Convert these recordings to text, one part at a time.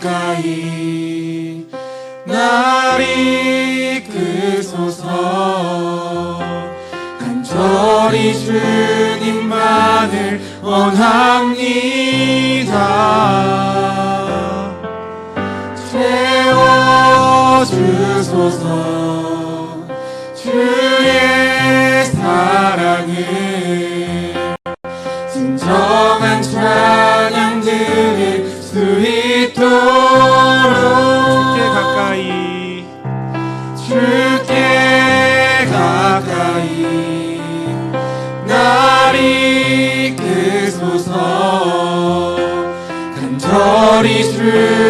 가까이 날 이끄소서. 간절히 주님만을 원합니다. 채워주소서. 주의 사랑을 간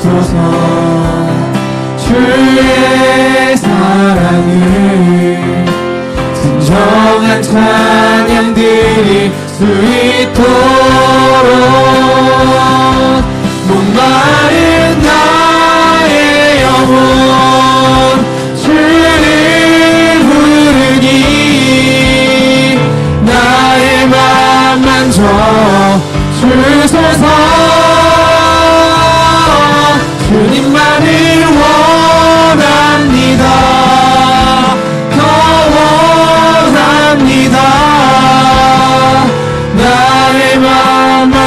채워주소서. 주의 사랑을 진정한 찬양 드릴 수 있도록. 목마른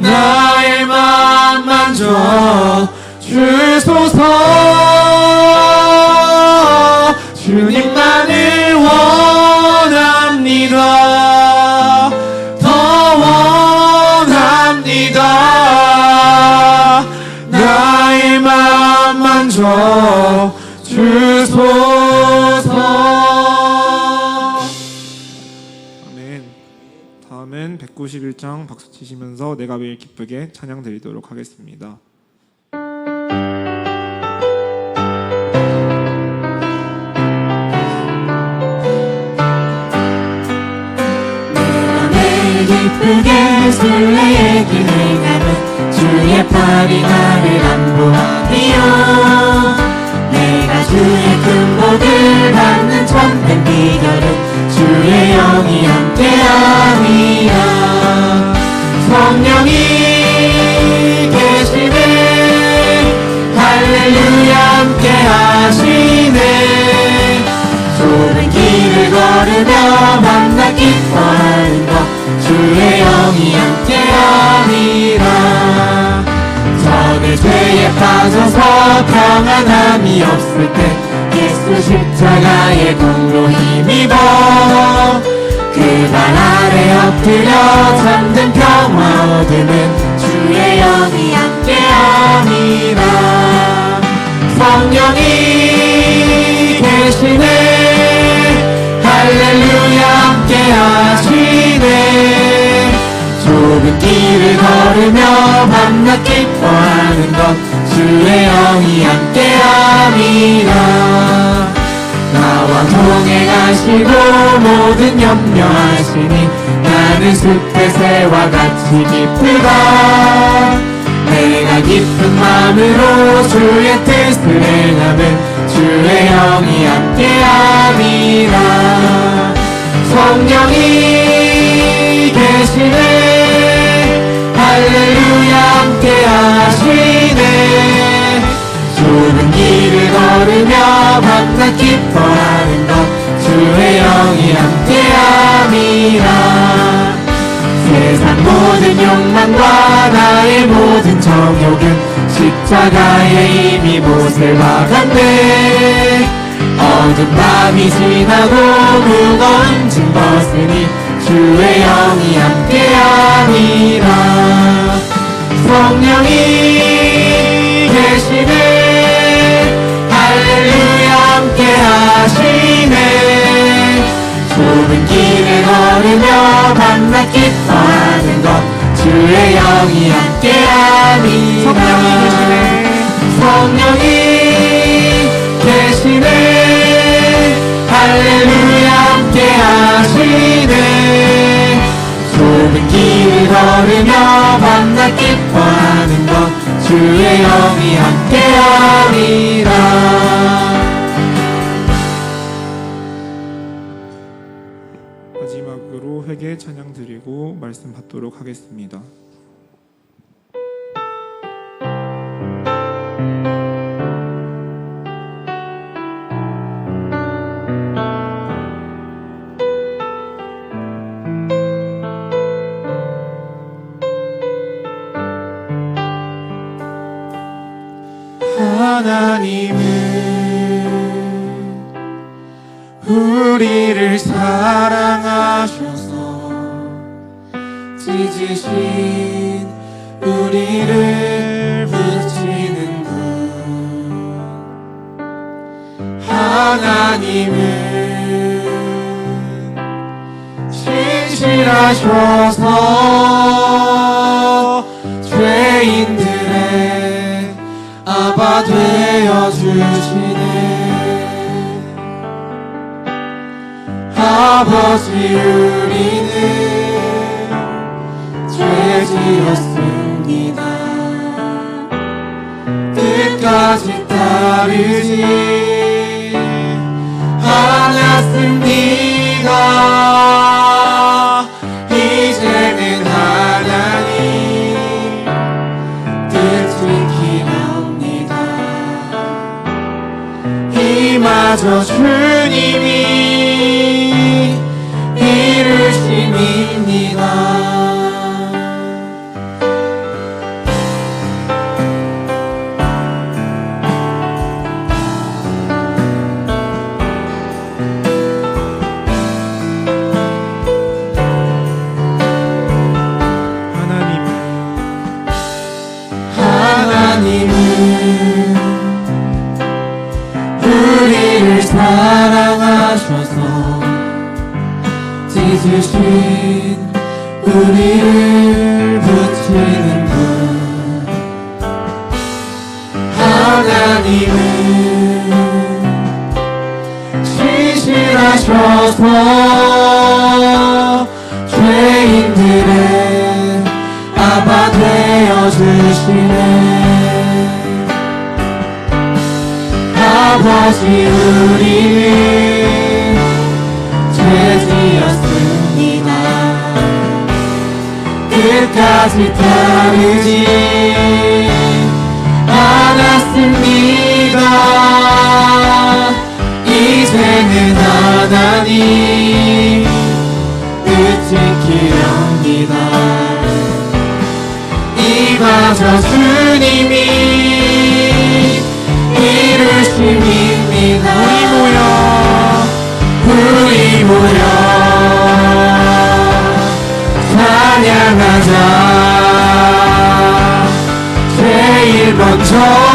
나의 맘 만져 주소서. 주님만을 원합니다. 더 원합니다. 나의 맘 만져 주소서 191장 박수 치시면서 내가 매일 기쁘게 찬양 드리도록 하겠습니다. 기쁘게 순례의 길을 가는 주의 팔이 나를 안보하며 평안함이 없을 때 예수 십자가의 공로 힘입어 그발 아래 엎드려 잠든 평화 얻으는 주의 영이 함께함이라 성령이 계시네 모든 염려하시니 나는 숲의 새와 같이 기쁘다 내가 기쁜 마음으로 주의 뜻을 행하면 주의 영이 함께함이라. 성령이 계시네. 할렐루야 함께하시네. 좁은 길을 걸으며 밤낮 주의 영이 함께함이라 세상 모든 욕망과 나의 모든 정욕은 십자가에 이미 못을 박았네 어두운 밤이 지나고 무거운 짐 벗으니 주의 영이 함께함이라 성령이 계시네. 할렐루야 함께하시 성령이 계시네. 성령이 계시네 할렐루야 함께하시네 좁은 길을 걸으며 밤낮 기뻐하는 것 주의 영이 함께함이라 마지막으로 회개 찬양 드리고 말씀 받도록 하겠습니다. 하나님은 우리를 사랑하셔서 찢으신 우리를 붙이는 분. 하나님은 신실하셔서 되어 주시네. 아버지 우리는 죄 지었습니다. 끝까지 따르지 않았습니다 이마저 주님이 이루심입니다 우리를 사랑하셔서. 찢으신 우리를 붙이는 분 하나님은 진실하셔서 죄인들의 아빠 되어 주시네. 버지 우리는 죄지었습니다. 끝까지 따르지 않았습니다. 이제는 하나님 뜻 지키렵니다. 이마저 주님이 No.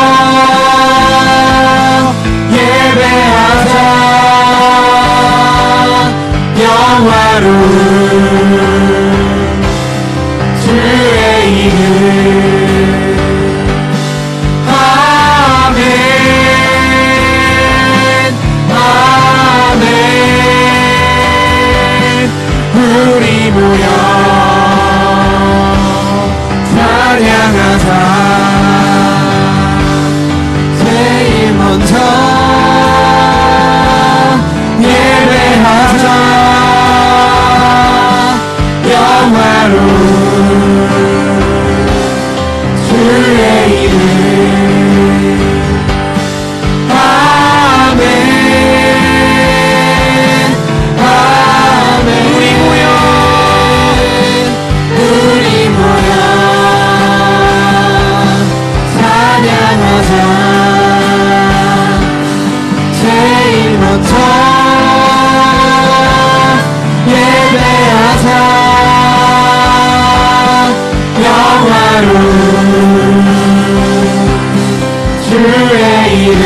주의 이름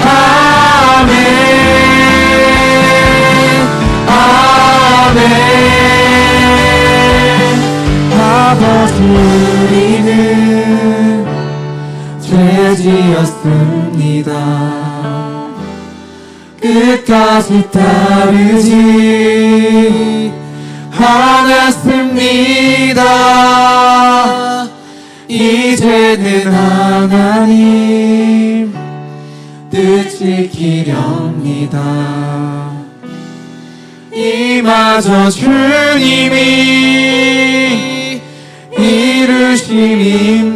아멘 아멘 아버지 우리는 죄지었습니다. 끝까지 따르지 않았습니다 이제는 하나님 뜻 지키렵니다. 이마저 주님이 이루심입니다